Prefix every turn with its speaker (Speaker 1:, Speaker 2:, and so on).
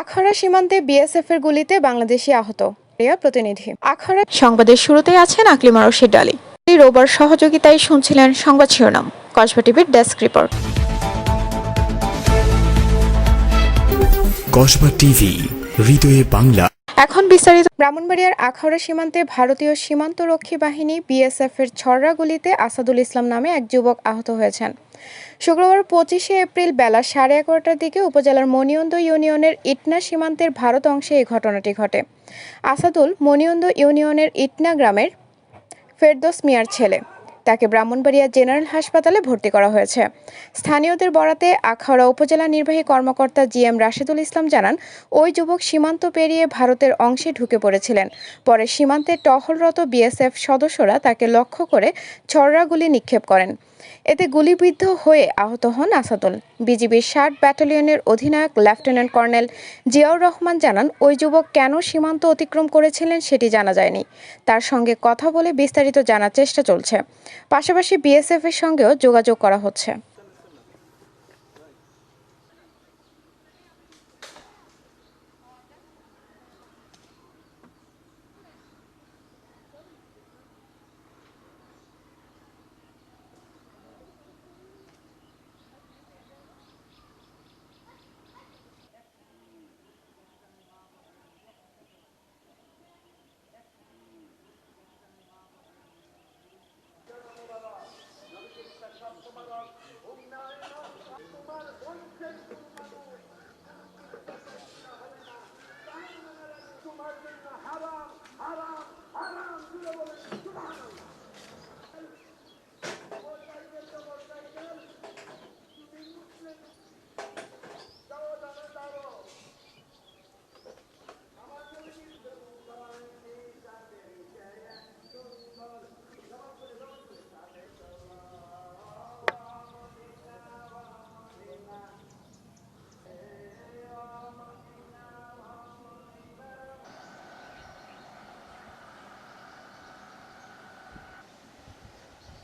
Speaker 1: আখাড়া সীমান্তে বিএসএফ এর গুলিতে বাংলাদেশি আহত প্রতিনিধি। আখাড়া
Speaker 2: সংবাদের শুরুতেই আছেন আকলিমা রশিদ আলী এই রোববার সহযোগিতায় শুনছিলেন সংবাদ শিরোনাম কসবা টিভির ডেস্ক রিপোর্ট।
Speaker 3: কসবা টিভি হৃদয়ে বাংলা।
Speaker 2: এখন বিস্তারিত
Speaker 1: ব্রাহ্মণবাড়িয়ার আখাউড়া সীমান্তে ভারতীয় সীমান্তরক্ষী বাহিনী বিএসএফ এর ছড়রা গুলিতে আসাদুল ইসলাম নামে এক যুবক আহত হয়েছেন। শুক্রবার পঁচিশে এপ্রিল বেলা সাড়ে এগারোটার দিকে উপজেলার মণিয়ন্দ ইউনিয়নের ইটনা সীমান্তের ভারত অংশে এই ঘটনাটি ঘটে। আসাদুল মণিয়ন্দ ইউনিয়নের ইটনা গ্রামের ফেরদোস মিয়ার ছেলে। তাকে ব্রাহ্মণবাড়িয়া জেনারেল হাসপাতালে ভর্তি করা হয়েছে। স্থানীয়দের বরাতে আখাউড়া উপজেলা নির্বাহী কর্মকর্তা জি এম রাশেদুল ইসলাম জানান, ওই যুবক সীমান্ত পেরিয়ে ভারতের অংশে ঢুকে পড়েছিলেন। পরে সীমান্তে টহলরত বিএসএফ সদস্যরা তাকে লক্ষ্য করে ছড়রা গুলি নিক্ষেপ করেন। এতে গুলিবিদ্ধ হয়ে আহত হন আসাদুল। বিজিবির ষাট ব্যাটালিয়নের অধিনায়ক লেফটেন্যান্ট কর্নেল জিয়াউর রহমান জানান, ওই যুবক কেন সীমান্ত অতিক্রম করেছিলেন সেটি জানা যায়নি। তার সঙ্গে কথা বলে বিস্তারিত জানার চেষ্টা চলছে। পাশাপাশি বিএসএফ এর সঙ্গেও যোগাযোগ করা হচ্ছে।